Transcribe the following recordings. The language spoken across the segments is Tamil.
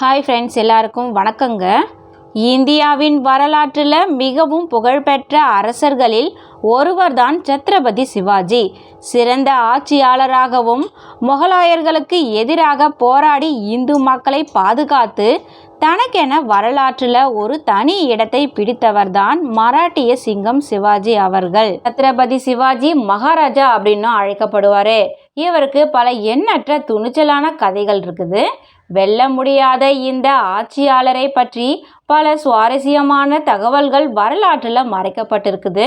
ஹாய் ஃப்ரெண்ட்ஸ் எல்லாருக்கும் வணக்கங்க. இந்தியாவின் வரலாற்றில் மிகவும் புகழ்பெற்ற அரசர்களில் ஒருவர்தான் சத்ரபதி சிவாஜி. சிறந்த ஆட்சியாளராகவும் முகலாயர்களுக்கு எதிராக போராடி இந்து மக்களை பாதுகாத்து தனக்கென வரலாற்றில் ஒரு தனி இடத்தை பிடித்தவர்தான் மராட்டிய சிங்கம் சிவாஜி அவர்கள். சத்ரபதி சிவாஜி மகாராஜா அப்படின்னும் அழைக்கப்படுவார். இவருக்கு பல எண்ணற்ற துணிச்சலான கதைகள் இருக்குது. வெல்ல முடியாத இந்த ஆட்சியாளரை பற்றி பல சுவாரஸ்யமான தகவல்கள் வரலாற்றில் மறைக்கப்பட்டிருக்குது.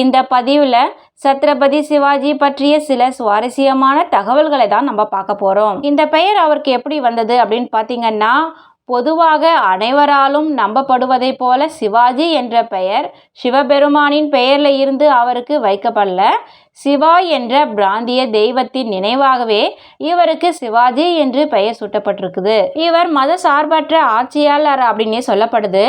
இந்த பதிவில் சத்ரபதி சிவாஜி பற்றிய சில சுவாரஸ்யமான தகவல்களை தான் நம்ம பார்க்க போகிறோம் இந்த பெயர் அவருக்கு எப்படி வந்தது அப்படின்னு பார்த்தீங்கன்னா பொதுவாக அனைவராலும் நம்பப்படுவதைப் போல சிவாஜி என்ற பெயர் சிவபெருமானின் பெயரில் இருந்து அவருக்கு வைக்கப்படல. சிவா என்ற பிராந்திய தெய்வத்தின் நினைவாகவே இவருக்கு சிவாஜி என்று பெயர் சூட்டப்பட்டிருக்குது. இவர் மத சார்பற்ற ஆட்சியாளர் அப்படின்னே சொல்லப்படுது.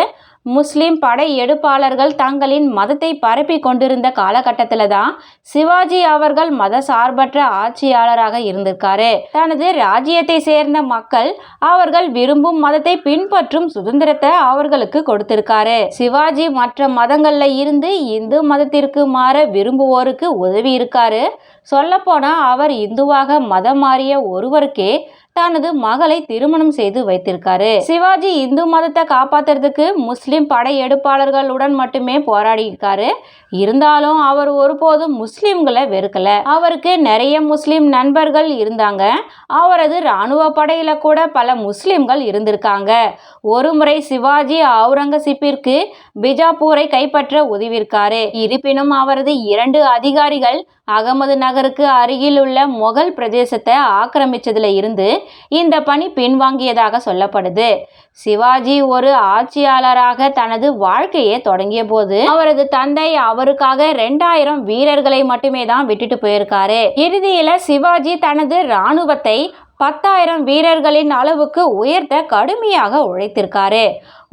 முஸ்லிம் படையெடுப்பாளர்கள் தங்களின் மதத்தை பரப்பி கொண்டிருந்த காலகட்டத்தில் தான் சிவாஜி அவர்கள் மத சார்பற்ற ஆட்சியாளராக இருந்திருக்காரு. தனது ராஜ்யத்தை சேர்ந்த மக்கள் அவர்கள் விரும்பும் மதத்தை பின்பற்றும் சுதந்திரத்தை அவர்களுக்கு கொடுத்திருக்காரு. சிவாஜி மற்ற மதங்கள்ல இருந்து இந்து மதத்திற்கு மாற விரும்புவோருக்கு உதவி இருக்காரு சொல்லப்போனா அவர் இந்துவாக மதம் மாறிய ஒருவருக்கே தனது மகளை திருமணம் செய்து வைத்திருக்காரு. சிவாஜி இந்து மதத்தை காப்பாத்துறதுக்கு முஸ்லிம் படையெடுப்பாளர்களுடன் மட்டுமே போராடி இருக்காரு இருந்தாலும் அவர் ஒருபோதும் முஸ்லிம்களை வெறுக்கல. அவருக்கு நிறைய முஸ்லிம் நண்பர்கள் இருந்தாங்க. அவரது இராணுவ படையில கூட பல முஸ்லிம்கள் இருந்திருக்காங்க. ஒரு முறை சிவாஜி அவுரங்கசீப்பிற்கு பிஜாப்பூரை கைப்பற்ற உதவியிருக்காரு. இருப்பினும் அவரது இரண்டு அதிகாரிகள் அகமது நகருக்கு அருகில் உள்ள மொகல் பிரதேசத்தை ஆக்கிரமிச்சதுல இருந்து இந்த பணி பின்வாங்கியதாக சொல்லப்படுது. சிவாஜி ஒரு ஆட்சியாளராக தனது வாழ்க்கையை தொடங்கிய போது அவரது தந்தை அவருக்காக ரெண்டாயிரம் வீரர்களை மட்டுமே தான் விட்டுட்டு போயிருக்காரு. இறுதியில சிவாஜி தனது இராணுவத்தை பத்தாயிரம் வீரர்களின் அளவுக்கு உயர்த்த கடுமையாக உழைத்திருக்காரு.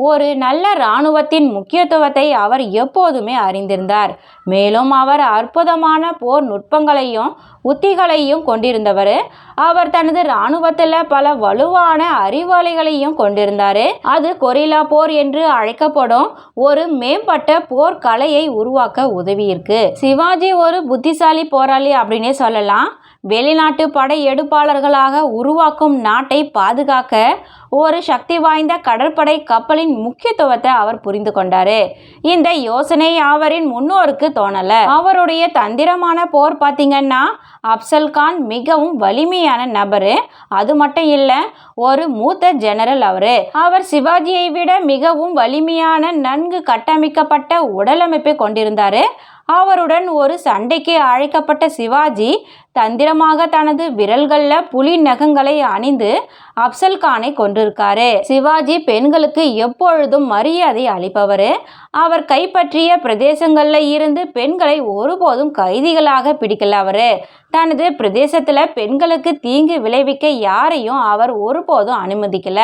ஒரு நல்ல இராணுவத்தின் முக்கியத்துவத்தை அவர் எப்போதுமே அறிந்திருந்தார். மேலும் அவர் அற்புதமான போர் நுட்பங்களையும் உத்திகளையும் கொண்டிருந்தவர். அவர் தனது இராணுவத்தில் பல வலுவான அறிவாளிகளையும் கொண்டிருந்தார். அது கொரில்லா போர் என்று அழைக்கப்படும் ஒரு மேம்பட்ட போர் கலையை உருவாக்க உதவியிருக்கு. சிவாஜி ஒரு புத்திசாலி போராளி அப்படின்னே சொல்லலாம். வெளிநாட்டு படையெடுப்பாளர்களாக உருவாக்கும் நாட்டை பாதுகாக்க ஒரு சக்தி வாய்ந்த கடற்படை கப்பலின் முக்கியத்துவத்தை அவர் புரிந்து கொண்டாரு. இந்த யோசனை அவரின் முன்னோருக்கு தோணல. அவருடைய தந்திரமான போர் பார்த்தீங்கன்னா அப்சல் கான் மிகவும் வலிமையான நபரு. அது மட்டும் இல்லை ஒரு மூத்த ஜெனரல் அவரு. அவர் சிவாஜியை விட மிகவும் வலிமையான நன்கு கட்டமைக்கப்பட்ட உடலமைப்பை கொண்டிருந்தாரு. அவருடன் ஒரு சண்டைக்கு அழைக்கப்பட்ட சிவாஜி தந்திரமாக தனது விரல்களில் புலி நகங்களை அணிந்து அப்சல் கானை கொண்டிருக்காரு. சிவாஜி பெண்களுக்கு எப்பொழுதும் மரியாதை அளிப்பவர். அவர் கைப்பற்றிய பிரதேசங்களில் இருந்து பெண்களை ஒருபோதும் கைதிகளாக பிடிக்கல அவரு. தனது பிரதேசத்தில் பெண்களுக்கு தீங்கு விளைவிக்க யாரையும் அவர் ஒருபோதும் அனுமதிக்கல.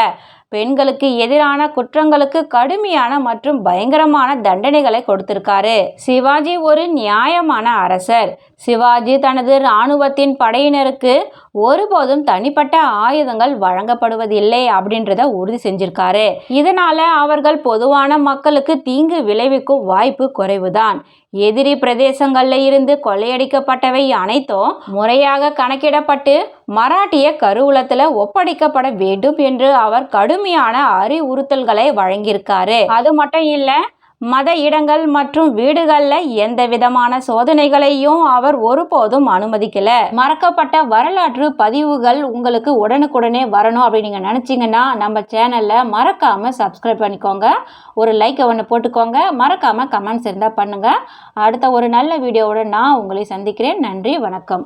பெண்களுக்கு எதிரான குற்றங்களுக்கு கடுமையான மற்றும் பயங்கரமான தண்டனைகளை கொடுத்திருக்காரு. சிவாஜி ஒரு நியாயமான அரசர். சிவாஜி தனது இராணுவத்தின் படையினருக்கு ஒருபோதும் தனிப்பட்ட ஆயுதங்கள் வழங்கப்படுவதில்லை அப்படின்றத உறுதி செஞ்சிருக்காரு. இதனால அவர்கள் பொதுவான மக்களுக்கு தீங்கு விளைவிக்கும் வாய்ப்பு குறைவுதான். எதிரி பிரதேசங்கள்ல இருந்து கொள்ளையடிக்கப்பட்டவை அனைத்தும் முறையாக கணக்கிடப்பட்டு மராட்டிய கருவூலத்துல ஒப்படைக்கப்பட வேண்டும் என்று அவர் கடுமையான அறிவுறுத்தல்களை வழங்கியிருக்காரு. அது மட்டும் இல்லை மத இடங்கள் மற்றும் வீடுகளில் எந்த விதமான சோதனைகளையும் அவர் ஒருபோதும் அனுமதிக்கல. மறக்கப்பட்ட வரலாற்று பதிவுகள் உங்களுக்கு உடனுக்குடனே வரணும் அப்படின்னு நீங்கள் நினச்சிங்கன்னா நம்ம சேனலில் மறக்காமல் சப்ஸ்கிரைப் பண்ணிக்கோங்க. ஒரு லைக்கை ஒன்று போட்டுக்கோங்க. மறக்காமல் கமெண்ட்ஸ் இருந்தால் பண்ணுங்கள் அடுத்த ஒரு நல்ல வீடியோவோட நான் உங்களை சந்திக்கிறேன். நன்றி வணக்கம்.